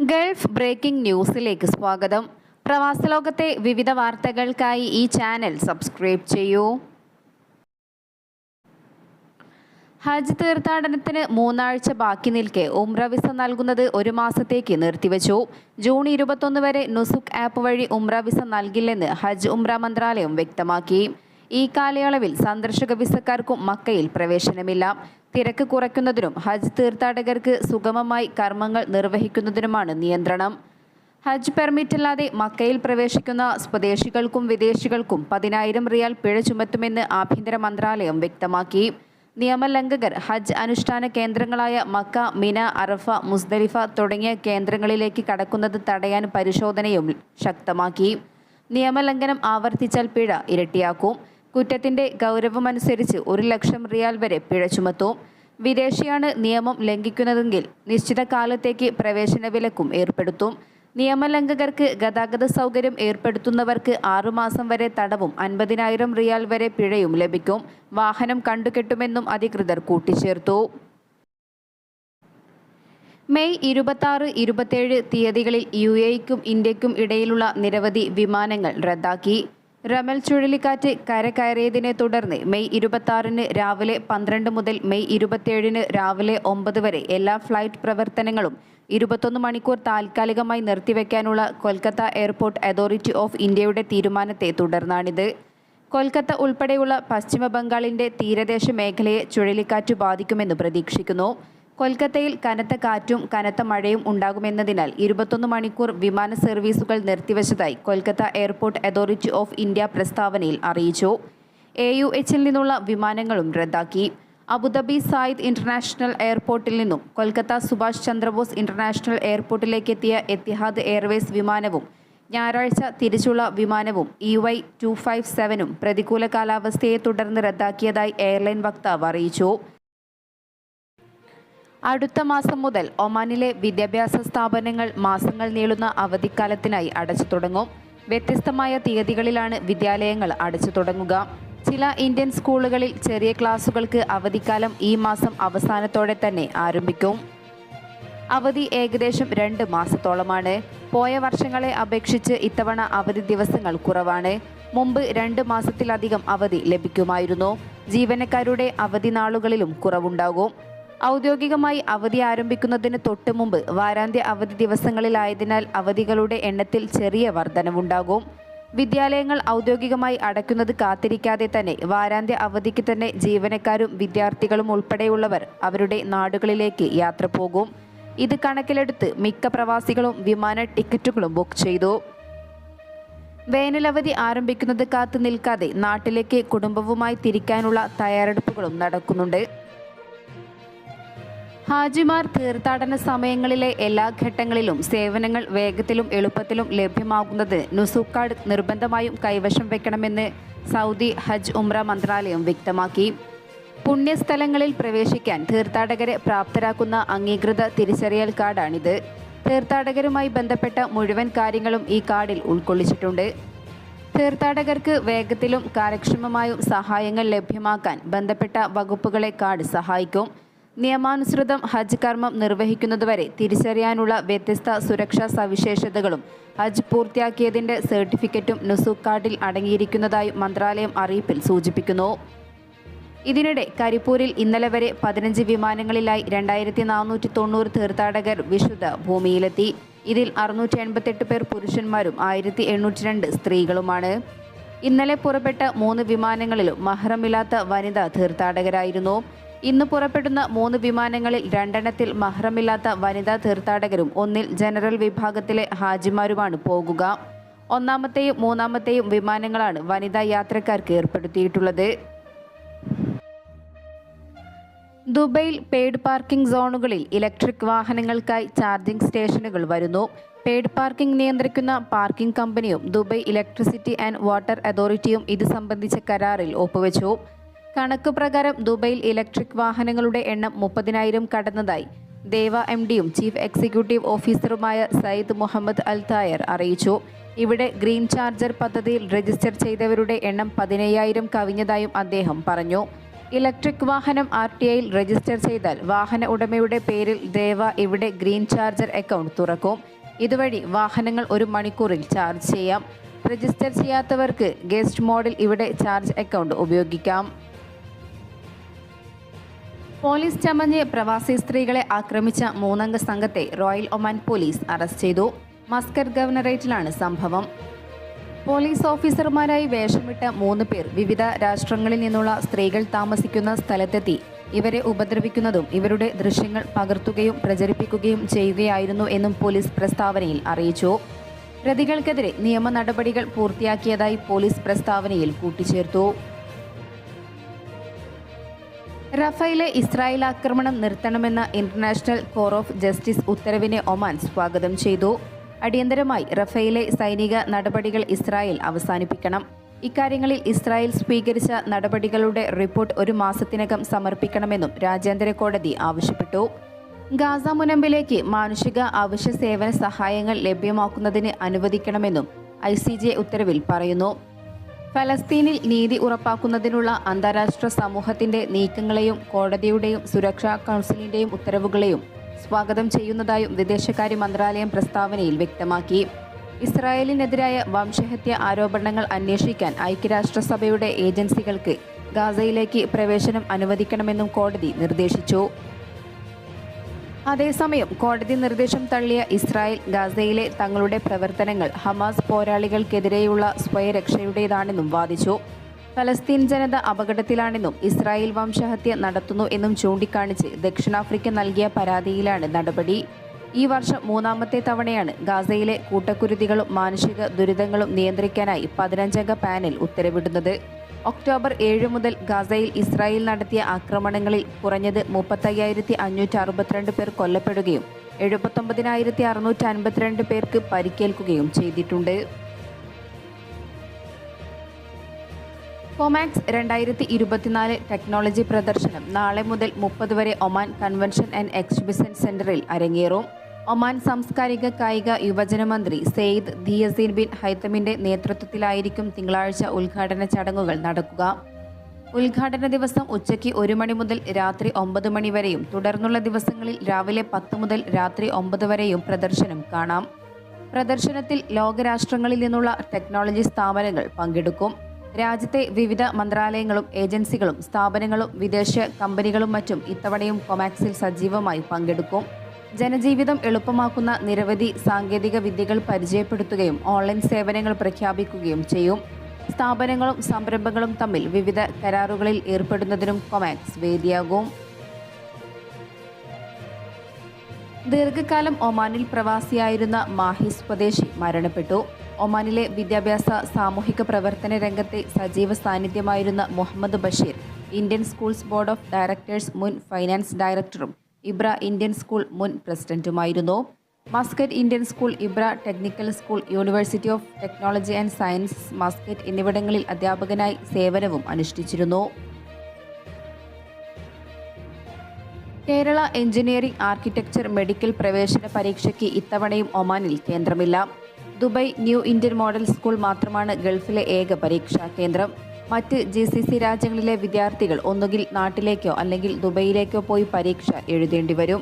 Gulf breaking ന്യൂസിലേക്ക് സ്വാഗതം. പ്രവാസലോകത്തെ വിവിധ വാർത്തകൾക്കായി ഈ ചാനൽ സബ്സ്ക്രൈബ് ചെയ്യൂ. ഹജ്ജ് തീർത്ഥാടനത്തിന് മൂന്നാഴ്ച ബാക്കി നിൽക്കെ ഉംറ വിസ നൽകുന്നത് ഒരു മാസത്തേക്ക് നിർത്തിവച്ചു. ജൂൺ ഇരുപത്തൊന്ന് വരെ നുസുക് ആപ്പ് വഴി ഉംറ വിസ നൽകില്ലെന്ന് ഹജ്ജ് ഉംറ മന്ത്രാലയം വ്യക്തമാക്കി. ഈ കാലയളവിൽ സന്ദർശക വിസക്കാർക്കും മക്കയിൽ പ്രവേശനമില്ല. തിരക്ക് കുറയ്ക്കുന്നതിനും ഹജ്ജ് തീർത്ഥാടകർക്ക് സുഗമമായി കർമ്മങ്ങൾ നിർവഹിക്കുന്നതിനുമാണ് നിയന്ത്രണം. ഹജ്ജ് പെർമിറ്റില്ലാതെ മക്കയിൽ പ്രവേശിക്കുന്ന സ്വദേശികൾക്കും വിദേശികൾക്കും പതിനായിരം റിയാൽ പിഴ ചുമത്തുമെന്ന് ആഭ്യന്തര മന്ത്രാലയം വ്യക്തമാക്കി. നിയമലംഘകർ ഹജ്ജ് അനുഷ്ഠാന കേന്ദ്രങ്ങളായ മക്ക മിന അറഫ മുസ്ദലിഫ തുടങ്ങിയ കേന്ദ്രങ്ങളിലേക്ക് കടക്കുന്നത് തടയാൻ പരിശോധനയും ശക്തമാക്കി. നിയമലംഘനം ആവർത്തിച്ചാൽ പിഴ ഇരട്ടിയാക്കും. കുറ്റത്തിന്റെ ഗൗരവമനുസരിച്ച് ഒരു ലക്ഷം റിയാൽ വരെ പിഴ ചുമത്തും. വിദേശിയാണ് നിയമം ലംഘിക്കുന്നതെങ്കിൽ നിശ്ചിത കാലത്തേക്ക് പ്രവേശന വിലക്കും ഏർപ്പെടുത്തും. നിയമലംഘകർക്ക് ഗതാഗത സൗകര്യം ഏർപ്പെടുത്തുന്നവർക്ക് ആറുമാസം വരെ തടവും അൻപതിനായിരം റിയാൽ വരെ പിഴയും ലഭിക്കും. വാഹനം കണ്ടുകെട്ടുമെന്നും അധികൃതർ കൂട്ടിച്ചേർത്തു. മെയ് ഇരുപത്തി ഇരുപത്തേഴ് തീയതികളിൽ യു എക്കും ഇന്ത്യക്കും ഇടയിലുള്ള നിരവധി വിമാനങ്ങൾ റദ്ദാക്കി. റമൽ ചുഴലിക്കാറ്റ് കരകയറിയതിനെ തുടർന്ന് മെയ് ഇരുപത്തി രാവിലെ പന്ത്രണ്ട് മുതൽ മെയ് ഇരുപത്തിയേഴിന് രാവിലെ ഒമ്പത് വരെ എല്ലാ ഫ്ലൈറ്റ് പ്രവർത്തനങ്ങളും ഇരുപത്തൊന്ന് മണിക്കൂർ താൽക്കാലികമായി നിർത്തിവെക്കാനുള്ള കൊൽക്കത്ത എയർപോർട്ട് അതോറിറ്റി ഓഫ് ഇന്ത്യയുടെ തീരുമാനത്തെ തുടർന്നാണിത്. കൊൽക്കത്ത ഉൾപ്പെടെയുള്ള പശ്ചിമ ബംഗാളിന്റെ തീരദേശ മേഖലയെ ചുഴലിക്കാറ്റ് ബാധിക്കുമെന്ന് പ്രതീക്ഷിക്കുന്നു. കൊൽക്കത്തയിൽ കനത്ത കാറ്റും കനത്ത മഴയും ഉണ്ടാകുമെന്നതിനാൽ ഇരുപത്തൊന്ന് മണിക്കൂർ വിമാന സർവീസുകൾ നിർത്തിവച്ചതായി Kolkata airport authority of India പ്രസ്താവനയിൽ അറിയിച്ചു. എ യു എച്ചിൽ നിന്നുള്ള വിമാനങ്ങളും റദ്ദാക്കി. അബുദാബി സായിദ് ഇന്റർനാഷണൽ എയർപോർട്ടിൽ നിന്നും കൊൽക്കത്ത സുഭാഷ് ചന്ദ്രബോസ് ഇന്റർനാഷണൽ എയർപോർട്ടിലേക്കെത്തിയ എത്തിഹാദ് എയർവേസ് വിമാനവും ഞായറാഴ്ച തിരിച്ചുള്ള വിമാനവും ഇ വൈ ടു ഫൈവ് സെവനും പ്രതികൂല കാലാവസ്ഥയെ തുടർന്ന് റദ്ദാക്കിയതായി എയർലൈൻ വക്താവ് അറിയിച്ചു. അടുത്ത മാസം മുതൽ ഒമാനിലെ വിദ്യാഭ്യാസ സ്ഥാപനങ്ങൾ മാസങ്ങൾ നീളുന്ന അവധിക്കാലത്തിനായി അടച്ചു തുടങ്ങും. വ്യത്യസ്തമായ തീയതികളിലാണ് വിദ്യാലയങ്ങൾ അടച്ചു തുടങ്ങുക. ചില ഇന്ത്യൻ സ്കൂളുകളിൽ ചെറിയ ക്ലാസുകൾക്ക് അവധിക്കാലം ഈ മാസം അവസാനത്തോടെ തന്നെ ആരംഭിക്കും. അവധി ഏകദേശം രണ്ട് മാസത്തോളമാണ്. പോയ വർഷങ്ങളെ അപേക്ഷിച്ച് ഇത്തവണ അവധി ദിവസങ്ങൾ കുറവാണ്. മുമ്പ് രണ്ട് മാസത്തിലധികം അവധി ലഭിക്കുമായിരുന്നു. ജീവനക്കാരുടെ അവധി നാളുകളിലും കുറവുണ്ടാകും. ഔദ്യോഗികമായി അവധി ആരംഭിക്കുന്നതിന് തൊട്ട് മുമ്പ് വാരാന്ത്യ അവധി ദിവസങ്ങളിലായതിനാൽ അവധികളുടെ എണ്ണത്തിൽ ചെറിയ വർധനവുണ്ടാകും. വിദ്യാലയങ്ങൾ ഔദ്യോഗികമായി അടയ്ക്കുന്നത് കാത്തിരിക്കാതെ തന്നെ വാരാന്ത്യ അവധിക്ക് തന്നെ ജീവനക്കാരും വിദ്യാർത്ഥികളും ഉൾപ്പെടെയുള്ളവർ അവരുടെ നാടുകളിലേക്ക് യാത്ര പോകും. ഇത് കണക്കിലെടുത്ത് മിക്ക പ്രവാസികളും വിമാന ടിക്കറ്റുകളും ബുക്ക് ചെയ്തു. വേനലവധി ആരംഭിക്കുന്നത് കാത്തു നിൽക്കാതെ നാട്ടിലേക്ക് കുടുംബവുമായി തിരിക്കാനുള്ള തയ്യാറെടുപ്പുകളും നടക്കുന്നുണ്ട്. ഹാജിമാർ തീർത്ഥാടന സമയങ്ങളിലെ എല്ലാ ഘട്ടങ്ങളിലും സേവനങ്ങൾ വേഗത്തിലും എളുപ്പത്തിലും ലഭ്യമാകുന്നത് നുസൂക്ക് കാർഡ് നിർബന്ധമായും കൈവശം വെക്കണമെന്ന് സൗദി ഹജ്ജ് ഉംറ മന്ത്രാലയം വ്യക്തമാക്കി. പുണ്യസ്ഥലങ്ങളിൽ പ്രവേശിക്കാൻ തീർത്ഥാടകരെ പ്രാപ്തരാക്കുന്ന അംഗീകൃത തിരിച്ചറിയൽ കാർഡാണിത്. തീർത്ഥാടകരുമായി ബന്ധപ്പെട്ട മുഴുവൻ കാര്യങ്ങളും ഈ കാർഡിൽ ഉൾക്കൊള്ളിച്ചിട്ടുണ്ട്. തീർത്ഥാടകർക്ക് വേഗത്തിലും കാര്യക്ഷമമായും സഹായങ്ങൾ ലഭ്യമാക്കാൻ ബന്ധപ്പെട്ട വകുപ്പുകളെ കാർഡ് സഹായിക്കും. നിയമാനുസൃതം ഹജ്ജ് കർമ്മം നിർവഹിക്കുന്നതുവരെ തിരിച്ചറിയാനുള്ള വ്യത്യസ്ത സുരക്ഷാ സവിശേഷതകളും ഹജ്ജ് പൂർത്തിയാക്കിയതിന്റെ സർട്ടിഫിക്കറ്റും നുസൂഖ് കാർഡിൽ അടങ്ങിയിരിക്കുന്നതായും മന്ത്രാലയം അറിയിപ്പിൽ സൂചിപ്പിക്കുന്നു. ഇതിനിടെ കരിപ്പൂരിൽ ഇന്നലെ വരെ പതിനഞ്ച് വിമാനങ്ങളിലായി രണ്ടായിരത്തി നാനൂറ്റി തൊണ്ണൂറ് തീർത്ഥാടകർ വിശുദ്ധ ഭൂമിയിലെത്തി. ഇതിൽ അറുന്നൂറ്റി എൺപത്തെട്ട് പേർ പുരുഷന്മാരും ആയിരത്തി എണ്ണൂറ്റി രണ്ട് സ്ത്രീകളുമാണ്. ഇന്നലെ പുറപ്പെട്ട മൂന്ന് വിമാനങ്ങളിലും മഹ്റമില്ലാത്ത വനിതാ തീർത്ഥാടകരായിരുന്നു. ഇന്ന് പുറപ്പെടുന്ന മൂന്ന് വിമാനങ്ങളിൽ രണ്ടെണ്ണത്തിൽ മഹ്റമില്ലാത്ത വനിതാ തീർത്ഥാടകരും ഒന്നിൽ ജനറൽ വിഭാഗത്തിലെ ഹാജിമാരുമാണ് പോകുക. ഒന്നാമത്തെയും മൂന്നാമത്തെയും വിമാനങ്ങളാണ് വനിതാ യാത്രക്കാർക്ക് ഏർപ്പെടുത്തിയിട്ടുള്ളത്. ദുബൈയിൽ പെയ്ഡ് പാർക്കിംഗ് സോണുകളിൽ ഇലക്ട്രിക് വാഹനങ്ങൾക്കായി ചാർജിംഗ് സ്റ്റേഷനുകൾ വരുന്നു. പെയ്ഡ് പാർക്കിംഗ് നിയന്ത്രിക്കുന്ന പാർക്കിംഗ് കമ്പനിയും ദുബൈ ഇലക്ട്രിസിറ്റി ആൻഡ് വാട്ടർ അതോറിറ്റിയും ഇത് സംബന്ധിച്ച കരാറിൽ ഒപ്പുവെച്ചു. കണക്ക് പ്രകാരം ദുബൈയിൽ ഇലക്ട്രിക് വാഹനങ്ങളുടെ എണ്ണം മുപ്പതിനായിരം കടന്നതായി. ദേവ എം ഡിയും ചീഫ് എക്സിക്യൂട്ടീവ് ഓഫീസറുമായ സയ്യിദ് മുഹമ്മദ് അൽ തായർ അറിയിച്ചു. ഇവിടെ ഗ്രീൻ ചാർജർ പദ്ധതിയിൽ രജിസ്റ്റർ ചെയ്തവരുടെ എണ്ണം പതിനയ്യായിരം കവിഞ്ഞതായും അദ്ദേഹം പറഞ്ഞു. ഇലക്ട്രിക് വാഹനം ആർ ടി ഐയിൽ രജിസ്റ്റർ ചെയ്താൽ വാഹന ഉടമയുടെ പേരിൽ ദേവ ഇവിടെ ഗ്രീൻ ചാർജർ അക്കൗണ്ട് തുറക്കും. ഇതുവഴി വാഹനങ്ങൾ ഒരു മണിക്കൂറിൽ ചാർജ് ചെയ്യാം. രജിസ്റ്റർ ചെയ്യാത്തവർക്ക് ഗസ്റ്റ് മോഡിൽ ഇവിടെ ചാർജ് അക്കൗണ്ട് ഉപയോഗിക്കാം. പോലീസ് ചമഞ്ഞ് പ്രവാസി സ്ത്രീകളെ ആക്രമിച്ച മൂന്നംഗ സംഘത്തെ റോയൽ ഒമാൻ പോലീസ് അറസ്റ്റ് ചെയ്തു. മസ്കറ്റ് ഗവർണറേറ്റിലാണ് സംഭവം. പോലീസ് ഓഫീസർമാരായി വേഷമിട്ട മൂന്ന് പേർ വിവിധ രാഷ്ട്രങ്ങളിൽ നിന്നുള്ള സ്ത്രീകൾ താമസിക്കുന്ന സ്ഥലത്തെത്തി. ഇവരെ ഉപദ്രവിക്കുന്നതും ഇവരുടെ ദൃശ്യങ്ങൾ പകർത്തുകയും പ്രചരിപ്പിക്കുകയും ചെയ്യുകയായിരുന്നു എന്നും പോലീസ് പ്രസ്താവനയിൽ അറിയിച്ചു. പ്രതികൾക്കെതിരെ നിയമ നടപടികൾ പൂർത്തിയാക്കിയതായി പോലീസ് പ്രസ്താവനയിൽ കൂട്ടിച്ചേർത്തു. റഫേലെ ഇസ്രായേൽ ആക്രമണം നിർത്തണമെന്ന ഇന്റർനാഷണൽ കോർ ഓഫ് ജസ്റ്റിസ് ഉത്തരവിനെ ഒമാൻ സ്വാഗതം ചെയ്തു. അടിയന്തരമായി റഫേലെ സൈനിക നടപടികൾ ഇസ്രായേൽ അവസാനിപ്പിക്കണം. ഇക്കാര്യങ്ങളിൽ ഇസ്രായേൽ സ്വീകരിച്ച നടപടികളുടെ റിപ്പോർട്ട് ഒരു മാസത്തിനകം സമർപ്പിക്കണമെന്നും രാജ്യാന്തര കോടതി ആവശ്യപ്പെട്ടു. ഗാസ മുനമ്പിലേക്ക് മാനുഷിക അവശ്യ സേവന സഹായങ്ങൾ ലഭ്യമാക്കുന്നതിന് അനുവദിക്കണമെന്നും ഐ ഉത്തരവിൽ പറയുന്നു. ഫലസ്തീനിൽ നീതി ഉറപ്പാക്കുന്നതിനുള്ള അന്താരാഷ്ട്ര സമൂഹത്തിന്റെ നീക്കങ്ങളെയും കോടതിയുടെയും സുരക്ഷാ കൗൺസിലിന്റെയും ഉത്തരവുകളെയും സ്വാഗതം ചെയ്യുന്നതായും വിദേശകാര്യ മന്ത്രാലയം പ്രസ്താവനയിൽ വ്യക്തമാക്കി. ഇസ്രായേലിനെതിരായ വംശഹത്യ ആരോപണങ്ങൾ അന്വേഷിക്കാൻ ഐക്യരാഷ്ട്രസഭയുടെ ഏജൻസികൾക്ക് ഗാസയിലേക്ക് പ്രവേശനം അനുവദിക്കണമെന്നും കോടതി നിർദ്ദേശിച്ചു. അതേസമയം കോടതി നിർദ്ദേശം തള്ളിയ ഇസ്രായേൽ ഗാസയിലെ തങ്ങളുടെ പ്രവർത്തനങ്ങൾ ഹമാസ് പോരാളികൾക്കെതിരെയുള്ള സ്വയരക്ഷയുടേതാണെന്നും വാദിച്ചു. ഫലസ്തീൻ ജനത അപകടത്തിലാണെന്നും ഇസ്രായേൽ വംശഹത്യ നടത്തുന്നു എന്നും ചൂണ്ടിക്കാണിച്ച് ദക്ഷിണാഫ്രിക്ക നൽകിയ പരാതിയിലാണ് നടപടി. ഈ വർഷം മൂന്നാമത്തെ തവണയാണ് ഗാസയിലെ കൂട്ടക്കുരുതികളും മാനുഷിക ദുരിതങ്ങളും നിയന്ത്രിക്കാനായി പതിനഞ്ചംഗ പാനൽ ഉത്തരവിടുന്നത്. ഒക്ടോബർ ഏഴ് മുതൽ ഗാസയിൽ ഇസ്രായേൽ നടത്തിയ ആക്രമണങ്ങളിൽ കുറഞ്ഞത് മുപ്പത്തയ്യായിരത്തി അഞ്ഞൂറ്റി അറുപത്തിരണ്ട് പേർ കൊല്ലപ്പെടുകയും എഴുപത്തൊമ്പതിനായിരത്തി അറുന്നൂറ്റി അൻപത്തിരണ്ട് പേർക്ക് പരിക്കേൽക്കുകയും ചെയ്തിട്ടുണ്ട്. കൊമാക്സ് രണ്ടായിരത്തി ഇരുപത്തിനാല് ടെക്നോളജി പ്രദർശനം നാളെ മുതൽ മുപ്പത് വരെ ഒമാൻ കൺവെൻഷൻ ആൻഡ് എക്സിബിഷൻ സെന്ററിൽ അരങ്ങേറും. ഒമാൻ സാംസ്കാരിക കായിക യുവജന മന്ത്രി സെയ്ദ് ദിയസീൻ ബിൻ ഹൈത്തമിന്റെ നേതൃത്വത്തിലായിരിക്കും തിങ്കളാഴ്ച ഉദ്ഘാടന ചടങ്ങുകൾ നടക്കുക. ഉദ്ഘാടന ദിവസം ഉച്ചയ്ക്ക് ഒരു മണി മുതൽ രാത്രി ഒമ്പത് മണി വരെയും തുടർന്നുള്ള ദിവസങ്ങളിൽ രാവിലെ പത്ത് മുതൽ രാത്രി ഒമ്പത് വരെയും പ്രദർശനം കാണാം. പ്രദർശനത്തിൽ ലോകരാഷ്ട്രങ്ങളിൽ നിന്നുള്ള ടെക്നോളജി സ്ഥാപനങ്ങൾ പങ്കെടുക്കും. രാജ്യത്തെ വിവിധ മന്ത്രാലയങ്ങളും ഏജൻസികളും സ്ഥാപനങ്ങളും വിദേശ കമ്പനികളും മറ്റും ഇത്തവണയും കൊമാക്സിൽ സജീവമായി പങ്കെടുക്കും. ജനജീവിതം എളുപ്പമാക്കുന്ന നിരവധി സാങ്കേതിക വിദ്യകൾ പരിചയപ്പെടുത്തുകയും ഓൺലൈൻ സേവനങ്ങൾ പ്രഖ്യാപിക്കുകയും ചെയ്യും. സ്ഥാപനങ്ങളും സംരംഭങ്ങളും തമ്മിൽ വിവിധ കരാറുകളിൽ ഏർപ്പെടുന്നതിനും കൊമാക്സ് വേദിയാകും. ദീർഘകാലം ഒമാനിൽ പ്രവാസിയായിരുന്ന മാഹി സ്വദേശി മരണപ്പെട്ടു. ഒമാനിലെ വിദ്യാഭ്യാസ സാമൂഹിക പ്രവർത്തന രംഗത്തെ സജീവ സാന്നിധ്യമായിരുന്ന Muhammad Basheer Indian schools board of directors മുൻ ഫൈനാൻസ് ഡയറക്ടറും ഇബ്ര ഇന്ത്യൻ സ്കൂൾ മുൻ പ്രസിഡന്റുമായിരുന്നു. Muscat Indian school Ibra technical school university of technology and science Muscat എന്നിവിടങ്ങളിൽ അധ്യാപകനായി സേവനവും അനുഷ്ഠിച്ചിരുന്നു. കേരള എഞ്ചിനീയറിംഗ് ആർക്കിടെക്ചർ മെഡിക്കൽ പ്രവേശന പരീക്ഷയ്ക്ക് ഇത്തവണയും ഒമാനിൽ കേന്ദ്രമില്ല. Dubai new Indian model school മാത്രമാണ് ഗൾഫിലെ ഏക പരീക്ഷാ കേന്ദ്രം. മറ്റ് ജി സി സി രാജ്യങ്ങളിലെ വിദ്യാർത്ഥികൾ ഒന്നുകിൽ നാട്ടിലേക്കോ അല്ലെങ്കിൽ ദുബൈയിലേക്കോ പോയി പരീക്ഷ എഴുതേണ്ടി വരും.